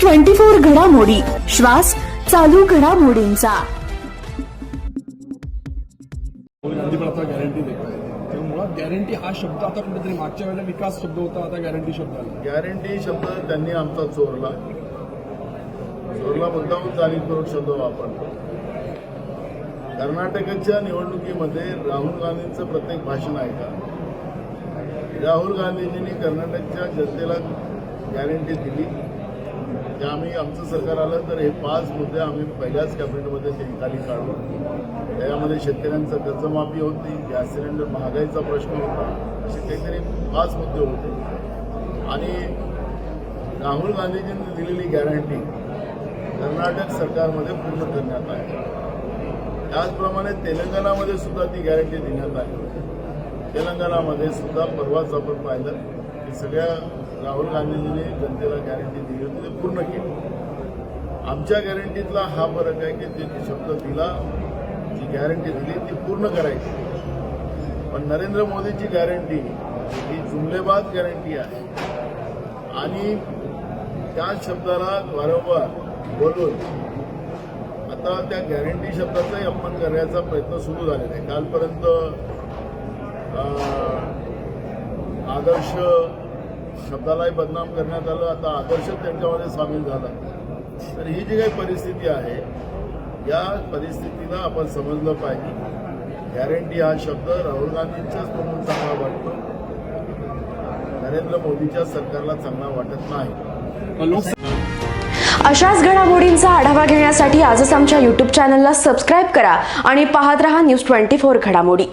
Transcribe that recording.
Twenty four घडामोडी. श्वास चालू घडामोडींचा. गॅरंटी हा शब्द आता कुठेतरी मागच्या वेळेला विकास शब्द होता आता गॅरंटी शब्द आला. गॅरंटी शब्द त्यांनी आमचा चोरला. चोरला मुद्दाहून जाणीव करून शब्द वापरतो कर्नाटकच्या निवडणुकीमध्ये राहुल गांधींचं प्रत्येक भाषण ऐका. राहुल गांधीजींनी कर्नाटकच्या जनतेला गॅरंटी दिली. की आम्ही आमचं सरकार आलं तर हे पाच मुद्दे आम्ही पहिल्याच कॅबिनेटमध्ये खाली काढू त्याच्यामध्ये शेतकऱ्यांचं कर्जमाफी होती गॅस सिलेंडर महागाईचा प्रश्न होता असे काहीतरी पाच मुद्दे होते. आणि राहुल गांधीजींनी दिलेली गॅरंटी कर्नाटक सरकारमध्ये पूर्ण करण्यात आहे त्याचप्रमाणे तेलंगणामध्ये सुद्धा ती गॅरंटी देण्यात आली होती. तेलंगणामध्ये सुद्धा परवाच आपण पाहिलं की सगळ्या राहुल गांधीजींनी जनतेला गॅरंटी दिली होती ते पूर्ण केली. आमच्या गॅरंटीतला हा फरक आहे की जे शब्द दिला जी गॅरंटी दिली ती पूर्ण करायची. पण नरेंद्र मोदीची गॅरंटी ही जुमलेबाज गॅरंटी आहे. आणि त्या शब्दाला वारंवार बोलून आता त्या गॅरंटी शब्दाचाही अपमान करण्याचा प्रयत्न सुरू झालेला आहे. कालपर्यंत आदर्श शब्दालाही बदनाम करण्यात आलं. आता आदर्श त्यांच्यामध्ये सामील झाला. तर ही जी काही परिस्थिती आहे या परिस्थितीला आपण समजलं पाहिजे. गॅरंटी हा शब्द राहुल गांधींच्याच म्हणून चांगला वाटतो. नरेंद्र मोदीच्या सरकारला चांगला वाटत नाही. अशाच घडामोडींचा आढावा घेण्यासाठी आजच आमच्या यूट्यूब चॅनलला सबस्क्राईब करा आणि पाहत रहा न्यूज ट्वेंटी फोर घडामोडी.